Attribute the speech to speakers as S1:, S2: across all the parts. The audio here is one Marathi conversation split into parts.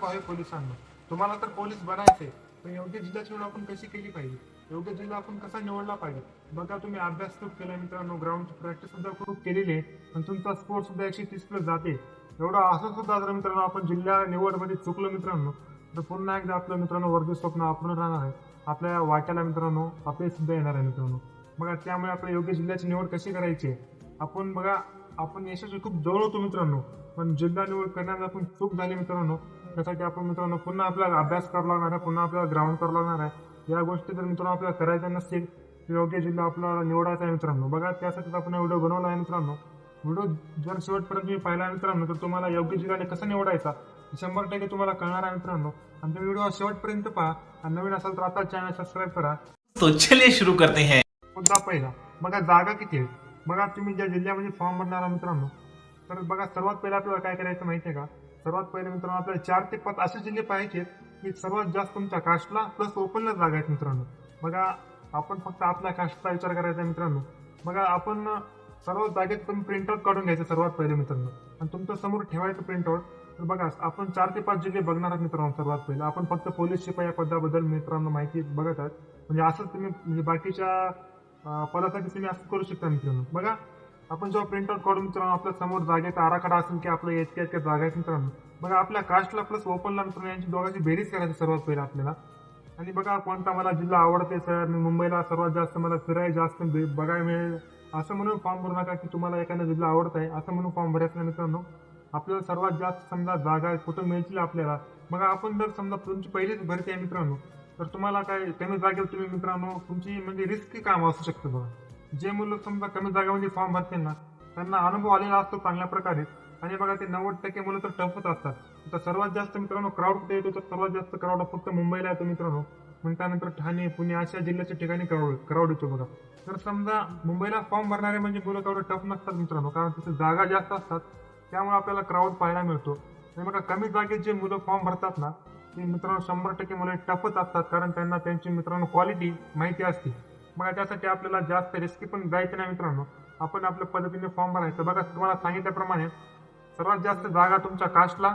S1: भावी पोलिसांना तुम्हाला तर पोलीस बनायचे पण योग्य जिल्ह्याची निवड आपण कशी केली पाहिजे? योग्य जिल्हा आपण कसा निवडला पाहिजे? बघा तुम्ही अभ्यास खूप केला मित्रांनो ग्राउंडची प्रॅक्टिस सुद्धा खूप केलेली आहे आणि तुमचा स्कोर सुद्धा एकशे तीस प्लस जाते. एवढं असं सुद्धा जर मित्रांनो आपण जिल्हा निवडमध्ये चुकलो मित्रांनो तर पुन्हा एकदा आपलं मित्रांनो वर्ग स्वप्न आपण राहणार आहे. आपल्या वाट्याला मित्रांनो अपयश सुद्धा येणार आहे मित्रांनो. बघा त्यामुळे आपल्या योग्य जिल्ह्याची निवड कशी करायची आहे? आपण बघा आपण यशस्वी खूप जवळ होतो मित्रांनो पण जिल्हा निवड करण्यात आपण चूक झाली मित्रांनो त्यासाठी आपण मित्रांनो पुन्हा आपल्याला अभ्यास करावा लागणार आहे पुन्हा आपल्याला ग्राउंड करावं लागणार आहे. या गोष्टी जर मित्रांनो आपल्याला करायच्या नसतील योग्य जिल्हा आपल्याला निवडायचा आहे मित्रांनो. बघा त्यासाठीच आपण व्हिडिओ बनवला आहे मित्रांनो. व्हिडिओ जर शेवटपर्यंत तुम्ही पाहिला आहे मित्रांनो तर तुम्हाला योग्य जिल्ह्याने कसा निवडायचा शंभर टक्के तुम्हाला कळणार आहे मित्रांनो. तुम्ही व्हिडिओ शेवटपर्यंत पहा. आणि नवीन असाल तर आता चॅनल सबस्क्राईब करा.
S2: तो चलिए शुरू करते हैं.
S1: मुद्दा पहिला. बघा जागा किती आहेत बघा तुम्ही ज्या जिल्ह्यामध्ये फॉर्म भरणार मित्रांनो. तर बघा सर्वात पहिलं आपल्याला काय करायचं माहिती आहे का? सर्वात पहिले मित्रांनो आपल्याला चार ते पाच असे जिल्हे पाहिजेत की सर्वात जास्त तुमच्या कास्टला प्लस ओपनला जागा आहेत मित्रांनो. बघा आपण फक्त आपल्या कास्टचा विचार करायचा मित्रांनो. बघा आपण सर्व जागेत तुम्ही प्रिंटआउट काढून घ्यायचं सर्वात पहिले मित्रांनो. आणि तुमच्यासमोर ठेवायचं प्रिंटआउट तर बघा आपण चार ते पाच जिल्हे बघणार आहात मित्रांनो सर्वात पहिलं. आपण फक्त पोलीस शिपाई या पदाबद्दल मित्रांनो माहिती बघत आहात. म्हणजे असंच तुम्ही म्हणजे बाकीच्या पदासाठी तुम्ही असं करू शकता मित्रांनो. बघा आपण जेव्हा प्रिंटआउट काढून मित्रांनो आपल्यासमोर जागेचा आराखडा असेल की आपलं इतक्या इतक्या जागा आहेत मित्रांनो. बघा आपल्या कास्टला प्लस ओपनला मित्रांनो यांची दोघांची बेरीज करायची सर्वात पहिला आपल्याला. आणि बघा कोणता मला जिल्हा आवडते सर? मी मुंबईला सर्वात जास्त मला फिरायला जास्त म्हणजे बघायला मिळेल. असं म्हणून फॉर्म भरू नका की तुम्हाला एखादा जिल्हा आवडत आहे. असं म्हणून फॉर्म भरायचं मित्रांनो. आपल्याला सर्वात जास्त समजा जागा कुठं मिळतील आपल्याला? मग आपण जर समजा तुमची पहिलीच भरती आहे मित्रांनो तर तुम्हाला काय कमी जागेवर तुम्ही मित्रांनो तुमची म्हणजे रिस्की काम असू शकतं बघा. जे मुलं समजा कमी जागेमध्ये म्हणजे फॉर्म भरतील ना त्यांना अनुभव आलेला असतो चांगल्या प्रकारे. आणि बघा ते नव्वद टक्के मुलं तर टफच असतात. तर सर्वात जास्त मित्रांनो क्राऊड कुठे येतो? तर सर्वात जास्त क्राऊड फक्त मुंबईला येतो मित्रांनो. मग त्यानंतर ठाणे पुणे अशा जिल्ह्याच्या ठिकाणी क्राऊड क्राऊड येतो बघा. तर समजा मुंबईला फॉर्म भरणारे म्हणजे मुलं तेवढे टफ नसतात मित्रांनो कारण तिथे जागा जास्त असतात. त्यामुळे आपल्याला क्राऊड पाहायला मिळतो. आणि बघा कमी जागेत जे मुलं फॉर्म भरतात ना ते मित्रांनो शंभर टक्के मुलं टफच असतात कारण त्यांना त्यांची मित्रांनो क्वालिटी माहिती असते. मग त्यासाठी आपल्याला जास्त रिस्की पण जायचं नाही मित्रांनो. आपण आपल्या पद्धतीने फॉर्म भरायचं. बघा तुम्हाला सांगितल्याप्रमाणे सर्वात जास्त जागा तुमच्या कास्टला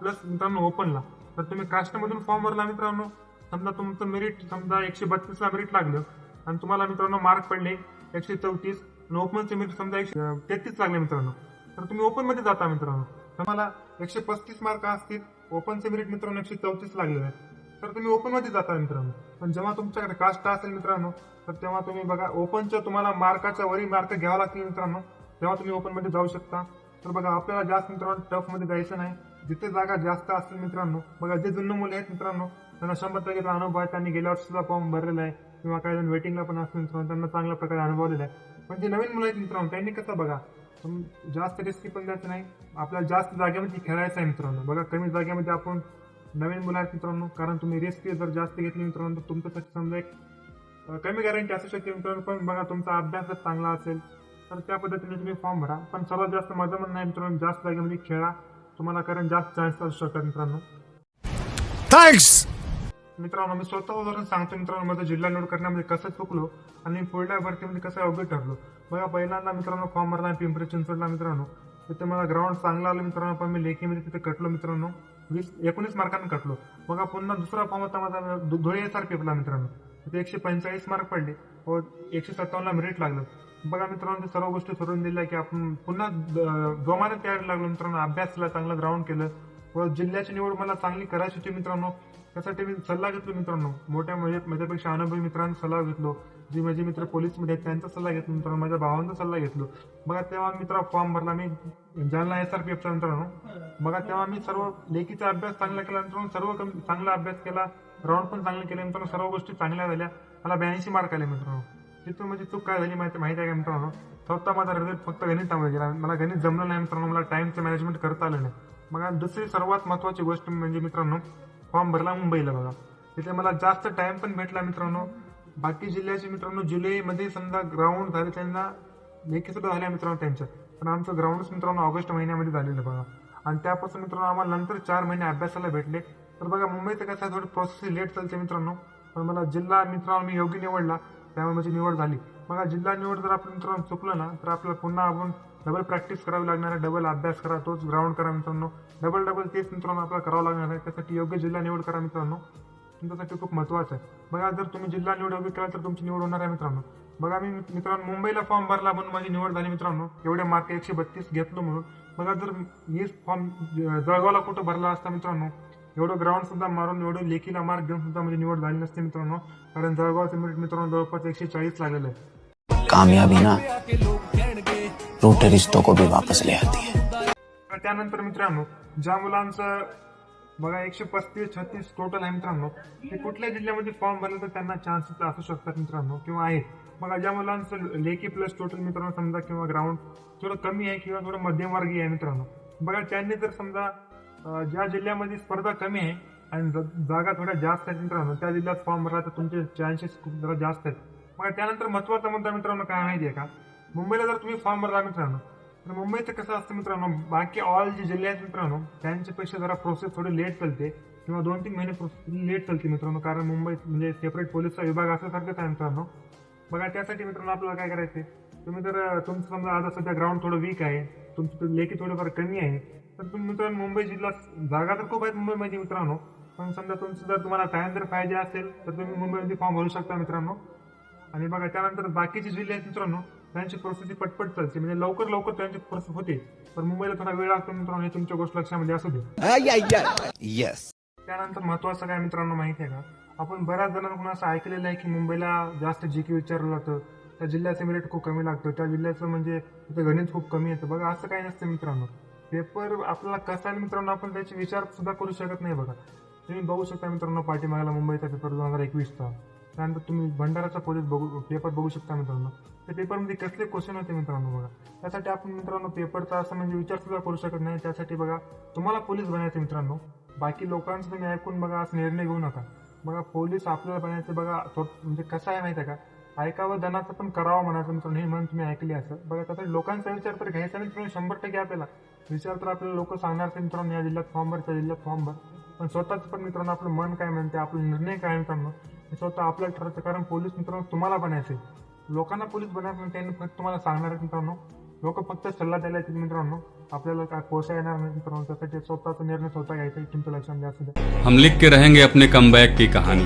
S1: प्लस मित्रांनो ओपनला तर तुम्ही कास्टमधून फॉर्म भरला मित्रांनो. समजा तुमचं मेरिट समजा एकशे बत्तीसला मेरिट लागलं. आणि तुम्हाला मित्रांनो मार्क पडले एकशे चौतीस. आणि ओपनचे मेरिट समजा एकशे तेहतीस लागले मित्रांनो. तर तुम्ही ओपनमध्ये जाता मित्रांनो. तुम्हाला एकशे पस्तीस मार्क असतील. ओपनचे मेरिट मित्रांनो एकशे चौतीस लागलेलं आहेत तर तुम्ही ओपनमध्ये जाता मित्रांनो. पण जेव्हा तुमच्याकडे कास्ट असेल मित्रांनो तर तेव्हा तुम्ही बघा ओपनच्या तुम्हाला मार्काच्या वरी मार्क घ्यावा लागतील मित्रांनो. तेव्हा तुम्ही ओपनमध्ये जाऊ शकता. तर बघा आपल्याला जास्त मित्रांनो टफमध्ये जायचं नाही. जिथे जागा जास्त असतील मित्रांनो बघा जे जुन्न मुले आहेत मित्रांनो त्यांना शंभर टक्के अनुभव आहे. त्यांनी गेल्या वर्षीचा सुद्धा फॉर्म भरलेला आहे. किंवा काही जण वेटिंगला पण असतील मित्रांनो त्यांना चांगल्या प्रकारे अनुभवलेला आहे पण जे नवीन मुलं आहेत मित्रांनो त्यांनी कसं बघा तुम- जास्त रिस्की पण द्यायचं नाही. आपल्याला जास्त जागेमध्ये खेळायचं आहे मित्रांनो. बघा कमी जागेमध्ये आपण नवीन मुलं आहेत मित्रांनो कारण तुम्ही रिस्क जर जास्त घेतली मित्रांनो तर तुमच्यासाठी समजा एक कमी गॅरंटी असू शकते मित्रांनो पण बघा तुमचा अभ्यास जर चांगला असेल तर त्या पद्धतीने तुम्ही फॉर्म भरा. पण सर्वात जास्त माझं म्हणणं आहे मित्रांनो जास्त जागेमध्ये खेळा. तुम्हाला कारण जास्त चान्स असू शकतात मित्रांनो.
S3: थँक्स
S1: मित्रांनो मी स्वतः उदाहरण सांगतो मित्रांनो माझं जिल्हा निवड करण्यामध्ये कसं चुकलो आणि पुढल्या भरतीमध्ये कसं योग्य ठरलो. बघा पहिल्यांदा मित्रांनो फॉर्म भरला पिंपरी चिंचवडला मित्रांनो. तिथे मला ग्राउंड चांगला आलं मित्रांनो पण मी लेखीमध्ये तिथे कटलो मित्रांनो. वीस एकोणीस मार्कांनी कटलो बघा पुन्हा दुसरा फॉर्म होता माझा धुळे एस आर पेपरला मित्रांनो. तिथे एकशे पंचेचाळीस मार्क पडले. व एकशे सत्तावन्नला मेरिट लागलं. बघा मित्रांनो ते सर्व गोष्टी सोडून दिल्या की आपण पुन्हा जोमाने तयारी लागलो मित्रांनो. अभ्यास केला चांगलं ग्राउंड केलं. व जिल्ह्याची निवड मला चांगली करायची होती मित्रांनो. त्यासाठी मी सल्ला घेतलो मित्रांनो. मोठ्या माझ्यापेक्षा अनुभवी मित्रांचा सल्ला घेतलो. जे माझे मित्र पोलीसमध्ये आहेत त्यांचा सल्ला घेतलो मित्रांनो. माझ्या भावांचा सल्ला घेतलो. बघा तेव्हा मित्र फॉर्म भरला. मी जालना एस आर पी एफचा मित्रांनो. बघा तेव्हा मी सर्व लेखीचा अभ्यास चांगला केला. मित्रांनो सर्व कमी चांगला अभ्यास केला. ग्राउंड पण चांगले केले. मित्रांनो सर्व गोष्टी चांगल्या झाल्या. मला ब्याऐंशी मार्क आले मित्रांनो. तिथून म्हणजे चूक काय झाली माहिती माहिती आहे का मित्रांनो? स्वतः माझा रिझल्ट फक्त गणितामध्ये गेला. मला गणित जमलं नाही मित्रांनो. मला टाईमचं मॅनेजमेंट करता आलं नाही. मग आणि दुसरी सर्वात महत्वाची गोष्ट म्हणजे मित्रांनो फॉर्म भरला मुंबईला बघा. तिथे मला जास्त टाइम पण भेटला मित्रांनो. बाकी जिल्ह्याचे मित्रांनो जुलैमध्ये समजा ग्राउंड झाले त्यांना लेखी सुद्धा झाल्या मित्रांनो त्यांच्या. पण आमचं ग्राउंडच मित्रांनो ऑगस्ट महिन्यामध्ये झालेलं बघा. आणि त्यापासून मित्रांनो आम्हाला नंतर चार महिने अभ्यासाला भेटले. तर बघा मुंबईचं कसं आहे थोडी प्रोसेस लेट चालते मित्रांनो. पण मला जिल्हा मित्रांनो मी योग्य निवडला. त्यामुळे माझी निवड झाली. बघा जिल्हा निवड जर आपण मित्रांनो चुकलं ना तर आपल्याला पुन्हा आपण डबल प्रॅक्टिस करावी लागणार आहे. डबल अभ्यास करा. तोच ग्राउंड करा मित्रांनो. डबल डबल तेच मित्रांनो आपल्याला करावं लागणार आहे. त्यासाठी योग्य जिल्हा निवड करा मित्रांनो. तुमच्यासाठी खूप महत्वाचं आहे. बघा जर तुम्ही जिल्हा निवड योग्य केला तर तुमची निवड होणार आहे मित्रांनो. बघा मी मित्रांनो मुंबईला फॉर्म भरला म्हणून माझी निवड झाली मित्रांनो. एवढे मार्क एकशे बत्तीस घेतलो म्हणून. बघा जर मीच फॉर्म जळगावला कुठं भरला असता मित्रांनो एवढं ग्राउंड सुद्धा मारून एवढं लेखीला मार्क घेऊन सुद्धा माझी निवड झाली नसते मित्रांनो. कारण जळगावचं मेरिट मित्रांनो जवळपास एकशे चाळीस लागलेलं आहे.
S4: कामयाबी ना? रिश्तों को भी वापस ले आती है।
S1: तर त्यानंतर मित्रांनो ज्या मुलांचं बघा एकशे पस्तीस छत्तीस टोटल आहे मित्रांनो. ते कुठल्या जिल्ह्यामध्ये फॉर्म भरले तर त्यांना चान्सेस असू शकतात मित्रांनो किंवा आहेत. बघा ज्या मुलांचं लेखी प्लस टोटल मित्रांनो समजा किंवा ग्राउंड थोडं कमी आहे किंवा थोडं मध्यमवर्गीय आहे मित्रांनो. बघा त्यांनी जर समजा ज्या जिल्ह्यामध्ये स्पर्धा कमी आहे आणि जागा थोड्या जास्त आहेत मित्रांनो त्या जिल्ह्यात फॉर्म भरला तर तुमचे चान्सेस खूप जरा जास्त आहेत. बघा त्यानंतर महत्वाचा मुद्दा मित्रांनो काय माहिती आहे का? मुंबईला जर तुम्ही फॉर्म भरला मित्रांनो तर मुंबईचं कसं असतं मित्रांनो बाकी ऑल जे जिल्हे आहेत मित्रांनो त्यांच्यापेक्षा जरा प्रोसेस थोडी लेट चालते किंवा दोन तीन महिने प्रोसेस लेट चालते मित्रांनो कारण मुंबईत म्हणजे सेपरेट पोलीसचा विभाग असल्यासारखंच आहे मित्रांनो. बघा त्यासाठी मित्रांनो आपल्याला काय करायचं तुम्ही जर तुमचं समजा आता सध्या ग्राउंड थोडं वीक आहे तुमचं लेखी थोडंफार कमी आहे तर तुम्ही मित्रांनो मुंबई जिल्हा जागा तर खूप आहेत मुंबईमध्ये मित्रांनो पण समजा तुमचं जर तुम्हाला टाईम जर पाहिजे असेल तर तुम्ही मुंबईमध्ये फॉर्म भरू शकता मित्रांनो. आणि बघा त्यानंतर बाकीचे जिल्हे आहेत मित्रांनो त्यांची प्रोसेस ही पटपट चालते. म्हणजे लवकर लवकर त्यांची प्रोसेस होते. पण मुंबईला थोडा वेळ लागतो मित्रांनो हे तुमच्या गोष्ट लक्षामध्ये असू दे. त्यानंतर महत्वाचं काय मित्रांनो माहिती आहे का? आपण बऱ्याच जणांकडून असं ऐकलेलं आहे की मुंबईला जास्त जी की विचारलं जातं. त्या जिल्ह्याचं मेरिट खूप कमी लागतं. त्या जिल्ह्याचं म्हणजे तिथं गणित खूप कमी येतं. बघा असं काही नसतं मित्रांनो. पेपर आपल्याला कसा आहे मित्रांनो आपण त्याचे विचार सुद्धा करू शकत नाही बघा. तुम्ही बघू शकता मित्रांनो पाठीमागाला मुंबईचा पेपर दोन हजार एकवीसचा. त्यानंतर तुम्ही भंडाराचा पोलीस बघू पेपर बघू शकता मित्रांनो. त्या पेपरमध्ये कसले क्वेश्चन होते मित्रांनो बघा. त्यासाठी आपण मित्रांनो पेपरचा असं म्हणजे विचार सुद्धा करू शकत नाही. त्यासाठी बघा तुम्हाला पोलीस बनायचं मित्रांनो. बाकी लोकांचं तुम्ही ऐकून बघा असं निर्णय घेऊ नका. बघा पोलीस आपल्याला बनायचं बघा म्हणजे कसं आहे माहिती आहे का? ऐकावं दनाचं पण करावं म्हणायचं मित्रांनो हे म्हणून तुम्ही ऐकले असं. बघा त्यासाठी लोकांचा विचार तर घ्यायचा मित्रांनो शंभर टक्के आपल्याला. विचार तर आपल्याला लोक सांगणार मित्रांनो या जिल्ह्यात फॉर्म भर त्या जिल्ह्यात फॉर्म भर. पण स्वतःच पण मित्रांनो आपलं मन काय म्हणते आपलं निर्णय काय मित्रांनो? स्वतः आपल्याला ठरवतं कारण पोलीस मित्रांनो तुम्हाला बनायचे लोकांना पोलीस बनायचं त्यांनी फक्त तुम्हाला सांगणार आहेत मित्रांनो. लोक फक्त सल्ला द्यायला येतील मित्रांनो. आपल्याला काय पोसा येणार नाही मित्रांनो. त्यासाठी स्वतःचा निर्णय स्वतः घ्यायचा आहे, तुमच्या लक्षामध्ये असू.
S5: हम लिख के रहेंगे अपने कम की कहानी.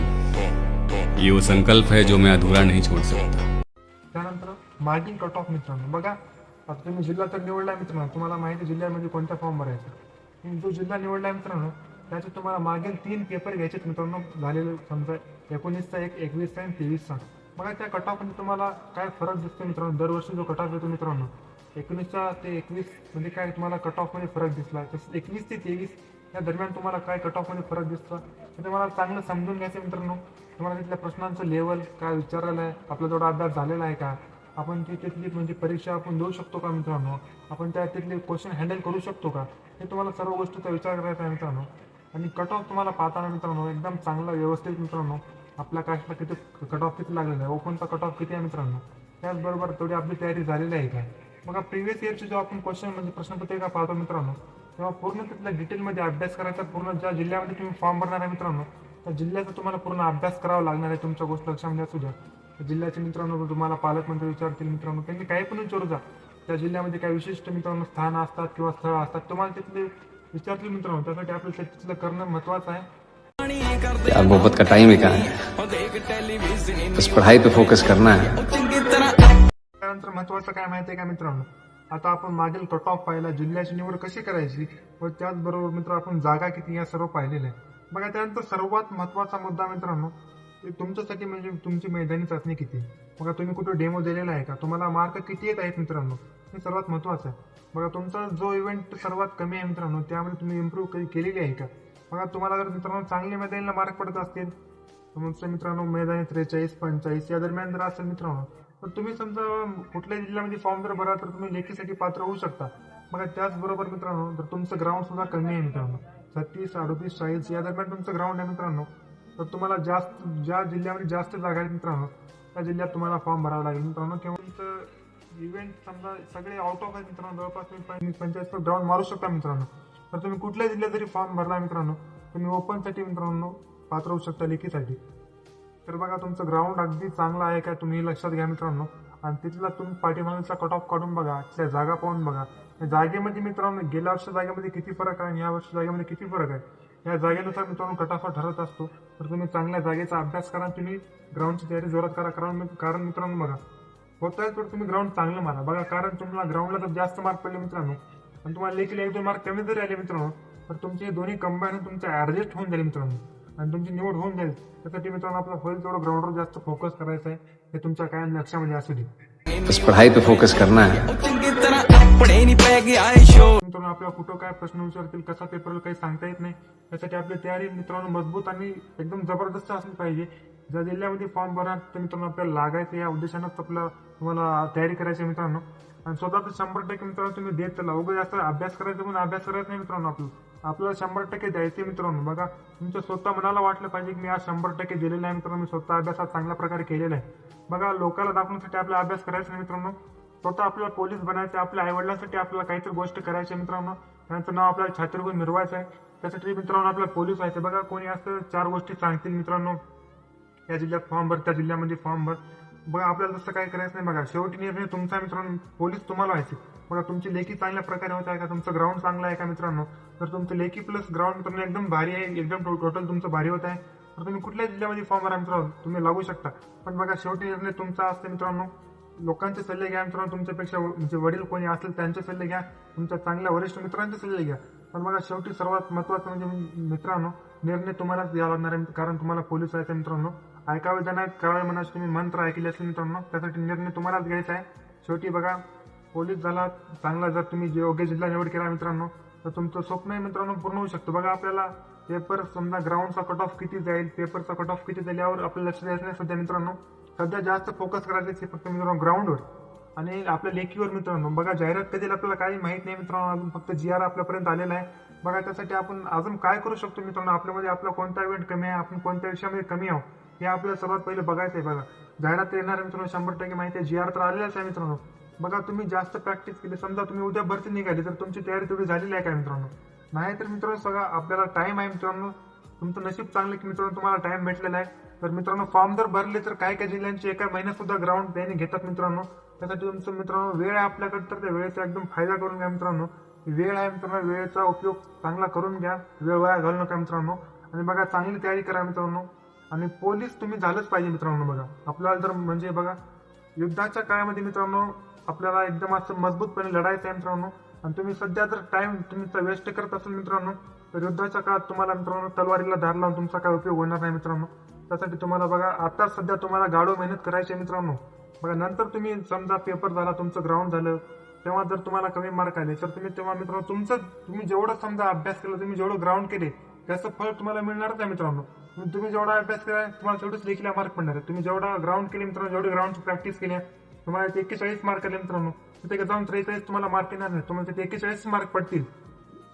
S5: ये वो संकल्प है जो मैं अधूरा नहीं छोड़ सकता.
S1: त्यानंतर मार्किंग कट ऑफ़ मित्रांनो. बघा आता तुम्ही जिल्हा तर निवडला मित्रांनो. तुम्हाला माहिती जिल्ह्यामध्ये कोणता फॉर्म भरायचा जो जिल्हा निवडला मित्रांनो त्याचे तुम्हाला मागील तीन पेपर घ्यायचे मित्रांनो. झालेले समजा एकोणीसचा एक एकवीसचा आणि तेवीसचा. बघा त्या कट ऑफमध्ये तुम्हाला काय फरक दिसतो मित्रांनो? दरवर्षी जो कट ऑफ येतो मित्रांनो एकोणीसचा ते एकवीस म्हणजे काय तुम्हाला कट ऑफमध्ये फरक दिसला. तसंच एकवीस ते तेवीस या दरम्यान तुम्हाला काय कट ऑफमध्ये फरक दिसतो हे तुम्हाला चांगलं समजून घ्यायचं मित्रांनो. तुम्हाला तिथल्या प्रश्नांचं लेवल काय विचारलेलं आहे? आपला तेवढा अभ्यास झालेला आहे का? आपण ती तिथली म्हणजे परीक्षा आपण देऊ शकतो का मित्रांनो? आपण त्या तिथले क्वेश्चन हँडल करू शकतो का? हे तुम्हाला सर्व गोष्टीचा विचार करायचा आहे मित्रांनो. आणि कट ऑफ तुम्हाला पाहताना मित्रांनो एकदम चांगला व्यवस्थित मित्रांनो आपल्या कास्टला किती कट ऑफ किती लागलेला आहे ओपनचा कट ऑफ किती आहे मित्रांनो त्याचबरोबर तेवढी आपली तयारी झालेली आहे काय बघा प्रिव्हियस इयरचे जेव्हा आपण क्वेश्चन म्हणजे प्रश्नपत्रिका पाहतो मित्रांनो तेव्हा पूर्ण तिथल्या डिटेलमध्ये अभ्यास करायचा पूर्ण ज्या जिल्ह्यामध्ये तुम्ही फॉर्म भरणार आहे मित्रांनो त्या जिल्ह्याचा तुम्हाला पूर्ण अभ्यास करावा लागणार आहे तुमच्या गोष्ट लक्षामध्ये म्हणजे असू द्या. जिल्ह्याचे मित्रांनो तुम्हाला पालकमंत्री विचारतील मित्रांनो त्यांनी काही पण विचारू जा त्या जिल्ह्यामध्ये काही विशिष्ट मित्रांनो स्थान असतात किंवा स्थळं असतात तुम्हाला तिथले विचारतील मित्रांनो त्यासाठी आपल्याला ते तिथलं करणं महत्वाचं आहे.
S4: यार मोहब्बत का टाइम ही कहाँ है बस पढ़ाई पे फोकस करना है.
S1: त्यानंतर महत्वाचं काय माहिती आहे का मित्रांनो? आता आपण मागील कट ऑफ पाहिला जिल्ह्याची निवड कशी करायची व त्याचबरोबर मित्र आपण जागा किती या सर्व पाहिलेलं आहे बघा त्यानंतर सर्वात महत्त्वाचा मुद्दा मित्रांनो ते तुमच्यासाठी म्हणजे तुमची मैदानी चाचणी किती बघा तुम्ही कुठे डेमो दिलेला आहे का? तुम्हाला मार्क किती येत आहेत मित्रांनो? हे सर्वात महत्वाचं आहे. बघा तुमचा जो इव्हेंट सर्वात कमी आहे मित्रांनो त्यामध्ये तुम्ही इम्प्रूव्ह कधी केलेली आहे का? बघा तुम्हाला जर मित्रांनो चांगले मैदानीला मार्क पडत असतील तुमचं मित्रांनो मैदानी त्रेचाळीस पंचेचाळीस या दरम्यान जर असेल मित्रांनो तर तुम्ही समजा कुठल्याही जिल्ह्यामध्ये फॉर्म जर भरा तर तुम्ही लेखीसाठी पात्र होऊ शकता. बघा त्याचबरोबर मित्रांनो जर तुमचं ग्राउंड सुद्धा कमी आहे मित्रांनो छत्तीस अडतीस चाळीस या दरम्यान तुमचं ग्राउंड आहे मित्रांनो तर तुम्हाला जास्त ज्या जिल्ह्यामध्ये जास्त जागा आहेत मित्रांनो त्या जिल्ह्यात तुम्हाला फॉर्म भरावा लागेल. मित्रांनो किंवा तुमचं इव्हेंट समजा सगळे आउट ऑफ आहेत मित्रांनो जवळपास तुम्ही पंचायत ग्राउंड मारू शकता मित्रांनो. तर तुम्ही कुठल्या जिल्ह्यात जरी फॉर्म भरला मित्रांनो तुम्ही ओपनसाठी मित्रांनो पात्र होऊ शकता लेखीसाठी. तर बघा तुमचं ग्राउंड अगदी चांगलं आहे का तुम्ही लक्षात घ्या मित्रांनो. आणि तिथला तुम्ही पाठीमागचा कट ऑफ काढून बघा तिथल्या जागा पाहून बघा. या जागेमध्ये मित्रांनो गेल्या वर्षी जागेमध्ये किती फरक आहे आणि या वर्षी जागेमध्ये किती फरक आहे? या जागेनुसार मित्रांनो कट ऑफ ठरत असतो. तर तुम्ही चांगल्या जागेचा अभ्यास करा तुम्ही ग्राउंडची तयारी जोरात करा. कारण कारण मित्रांनो बघा फक्त आहे तर तुम्ही ग्राउंड चांगलं मारा. बघा कारण तुम्हाला ग्राउंडला तर जास्त मार्क पडले मित्रांनो. आणि तुम्हाला लेखील एक दोन मार्क कमी जरी आले मित्रांनो तर तुमचे दोन्ही कंबाईन तुमचं ॲडजस्ट होऊन जाईल मित्रांनो. आणि तुमची निवड होऊन जाईल. त्यासाठी मित्रांनो आपला होईल तेवढं ग्राउंडवर जास्त फोकस करायचं आहे. हे तुमच्या कायम लक्षामध्ये असू दे.
S4: बस पढ़ाई पे फोकस करना है
S1: मित्रांनो आपल्याला कुठं काय प्रश्न विचारतील कसा पेपरला काही सांगता येत नाही त्यासाठी आपली तयारी मित्रांनो मजबूत आणि एकदम जबरदस्त असली पाहिजे. ज्या जिल्ह्यामध्ये फॉर्म भरा तर मित्रांनो आपल्याला लागायचं या उद्देशानंच आपलं तुम्हाला तयारी करायची आहे मित्रांनो. आणि स्वतःच शंभर टक्के मित्रांनो तुम्ही देत चला. उगा जास्त अभ्यास करायचा म्हणून अभ्यास करायचा नाही मित्रांनो आपलं. आपल्याला शंभर टक्के द्यायचे मित्रांनो. बघा तुमच्या स्वतः मनाला वाटलं पाहिजे की मी आज शंभर टक्के दिलेलं आहे मित्रांनो. मी स्वतः अभ्यास चांगल्या प्रकारे केलेला आहे. बघा लोकांना दाखवण्यासाठी आपला अभ्यास करायचा नाही मित्रांनो. स्वतः आपल्याला पोलीस बनायचं आपल्या आईवडिलांसाठी आपल्याला काहीतरी गोष्ट करायची आहे मित्रांनो. त्यांचं नाव आपल्याला छात्रगुण मिरवायचं आहे. त्यासाठी मित्रांनो आपल्याला पोलीस व्हायचं बघा कोणी असं चार गोष्टी सांगतील मित्रांनो. या जिल्ह्यात फॉर्म भर त्या जिल्ह्यामध्ये फॉर्म भर. बघा आपल्याला तसं काय करायचं नाही बघा. शेवटी निर्णय तुमचा मित्रांनो. पोलीस तुम्हाला व्हायचे. बघा तुमची लेखी चांगल्या प्रकारे होत आहे का? तुमचं ग्राउंड चांगलं आहे का मित्रांनो? तर तुमचं लेखी प्लस ग्राउंड मित्रांनो एकदम भारी आहे. एकदम टोटल तुमचं भारी होत आहे. तर तुम्ही कुठल्याही जिल्ह्यामध्ये फॉर्म भरा मित्रांनो. तुम्ही लागू शकता. पण बघा शेवटी निर्णय तुमचा असते मित्रांनो. लोकांचे सल्ले घ्या मित्रांनो तुमच्यापेक्षा. म्हणजे वडील कोणी असेल त्यांचे सल्ले घ्या. तुमच्या चांगल्या वरिष्ठ मित्रांचे सल्ले घ्या. पण बघा शेवटी सर्वात महत्वाचं म्हणजे मित्रांनो निर्णय तुम्हालाच द्यावा लागणार आहे. कारण तुम्हाला पोलीस व्हायचं आहे मित्रांनो. ऐकावे जाणार करावे म्हणास तुम्ही मंत्र ऐकले असेल मित्रांनो त्यासाठी निर्णय तुम्हालाच घ्यायचा आहे. शेवटी बघा पोलीस झाला चांगला जर तुम्ही योग्य जिल्हा निवड केला मित्रांनो तर तुमचं स्वप्न मित्रांनो पूर्ण होऊ शकतो. बघा आपल्याला पेपर समजा ग्राउंडचा कट ऑफ किती जाईल पेपरचा कट ऑफ किती जाईल यावर आपल्याला लक्ष द्यायचं नाही सध्या मित्रांनो. सध्या जास्त फोकस करायचं फक्त मित्रांनो ग्राउंडवर आणि आपल्या लेखीवर मित्रांनो बघा जाहिरात कधी आपल्याला काही माहीत नाही मित्रांनो अजून फक्त जी आर आपल्यापर्यंत आलेला आहे. बघा त्यासाठी आपण अजून काय करू शकतो मित्रांनो? आपल्यामध्ये आपला कोणता इव्हेंट कमी आहे आपण कोणत्या विषयामध्ये कमी आहोत? हे आपल्याला सर्वात पहिले बघायचं आहे बघा. जाहिरात येणार आहे मित्रांनो शंभर टक्के माहिती आहे. जी आर तर आलेलाच आहे मित्रांनो. बघा तुम्ही जास्त प्रॅक्टिस केली समजा तुम्ही उद्या भरती निघाली तर तुमची तयारी तेवढी झालेली आहे का मित्रांनो? नाही तर मित्रांनो सगळा आपल्याला टाइम आहे मित्रांनो. तुमचं नशीब चांगलं की मित्रांनो तुम्हाला टाइम भेटलेला आहे. तर मित्रांनो फॉर्म जर भरले तर काय काय जिल्ह्यांचे एका महिन्यात सुद्धा ग्राउंड त्याने घेतात मित्रांनो. त्यासाठी तुमचं मित्रांनो वेळ आहे आपल्याकडे तर त्या वेळेचा एकदम फायदा करून घ्या मित्रांनो. वेळ आहे मित्रांनो वेळेचा उपयोग चांगला करून घ्या. वेळ वाया घालू नका मित्रांनो. आणि बघा चांगली तयारी करा मित्रांनो. आणि पोलीस तुम्ही झालंच पाहिजे मित्रांनो बघा. आपल्याला जर म्हणजे बघा युद्धाच्या काळामध्ये मित्रांनो आपल्याला एकदम असं मजबूतपणे लढायचं आहे मित्रांनो. आणि तुम्ही सध्या जर टाइम तुम्ही वेस्ट करत असाल मित्रांनो तर युद्धाच्या काळात तुम्हाला मित्रांनो तलवारीला धार लावून तुमचा काय उपयोग होणार नाही मित्रांनो. त्यासाठी तुम्हाला बघा आता सध्या तुम्हाला गाडो मेहनत करायची आहे मित्रांनो. बघा नंतर तुम्ही समजा पेपर झाला तुमचं ग्राउंड झालं तेव्हा जर तुम्हाला कमी मार्क आले तर तुम्ही तेव्हा मित्रांनो तुमचं तुम्ही जेवढं समजा अभ्यास केला तुम्ही जेवढं ग्राउंड केले त्याचं फळ तुम्हाला मिळणारच आहे मित्रांनो. म्हणजे तुम्ही- जेवढा अभ्यास केला तुम्हाला तेवढंच लेखीला मार्क पडणार आहे. तुम्ही जेवढा ग्राउंड केले मित्रांनो जेवढे ग्राउंडची प्रॅक्टिस केली तुम्हाला ते एक्केचाळीस मार्क आले मित्रांनो. तिथे जाऊन त्रेचाळीस तुम्हाला मार्क येणार नाही. तुम्हाला तिथे एक्केचाळीस मार्क पडतील.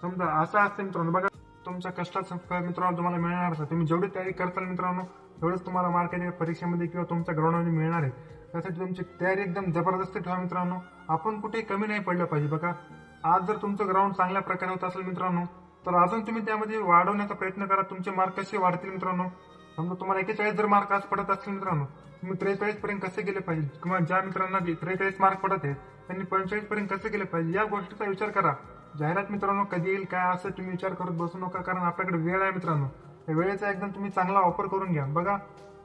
S1: समजा असं असतं मित्रांनो. बघा तुमच्या कष्टाचं फळ मित्रांनो तुम्हाला मिळणार आहे तुम्ही जेवढी तयारी करताल मित्रांनो तेवढेच तुम्हाला मार्क येते परीक्षेमध्ये किंवा तुमच्या ग्राउंडमध्ये मिळणार आहे. त्यासाठी तुमची तयारी एकदम जबरदस्त ठेवा मित्रांनो. आपण कुठे कमी नाही पडलं पाहिजे. बघा आज जर तुमचं ग्राउंड चांगल्या प्रकारे होत असेल मित्रांनो तर अजून तुम्ही त्यामध्ये वाढवण्याचा प्रयत्न करा. तुमचे मार्क कसे वाढतील मित्रांनो? समजा तुम्हाला एकेचाळीस जर मार्क आज पडत असतील मित्रांनो तुम्ही त्रेचाळीस पर्यंत कसे गेले पाहिजे? किंवा ज्या मित्रांना त्रेचाळीस मार्क पडत आहेत त्यांनी पंचेचाळीस पर्यंत कसे गेले पाहिजे? या गोष्टीचा विचार करा. जाहिरात मित्रांनो कधी येईल काय असं तुम्ही विचार करत बसू नका कारण आपल्याकडे वेळ आहे मित्रांनो. त्या वेळेचा एकदम तुम्ही चांगला वापर करून घ्या. बघा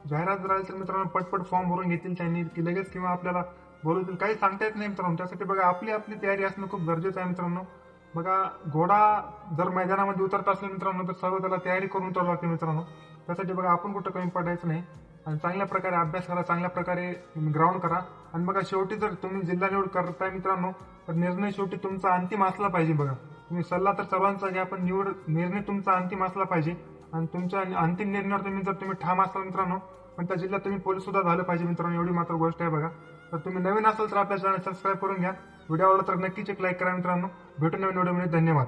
S1: जाहिरात जर आली तर मित्रांनो पटपट फॉर्म भरून घेतील त्यांनी की लगेच किंवा आपल्याला बोलवतील. काही सांगता येत नाही मित्रांनो. त्यासाठी बघा आपली आपली तयारी असणं खूप गरजेचं आहे मित्रांनो. बघा घोडा जर मैदानामध्ये उतरत असेल मित्रांनो तर सर्व त्याला तयारी करून उतरावं लागते मित्रांनो. त्यासाठी बघा आपण कुठं कमी पडायचं नाही. आणि चांगल्या प्रकारे अभ्यास करा चांगल्या प्रकारे ग्राउंड करा. आणि बघा शेवटी जर तुम्ही जिल्हा निवड करताय मित्रांनो तर निर्णय शेवटी तुमचा अंतिम असला पाहिजे बघा. तुम्ही सल्ला तर सर्वांचा घ्या पण निवड निर्णय तुमचा अंतिम असला पाहिजे. आणि तुमच्या अंतिम निर्णयावर तुम्ही जर तुम्ही ठाम असाल मित्रांनो पण त्या जिल्ह्यात तुम्ही पोलीस सुद्धा झालं पाहिजे मित्रांनो एवढी मात्र गोष्ट आहे बघा. तर तुम्ही नवीन असाल तर आपल्या चॅनल सबस्क्राईब करून घ्या. व्हिडिओ आवडला तर नक्कीच एक लाईक करा मित्रांनो. भेटू नवीन व्हिडिओमध्ये धन्यवाद.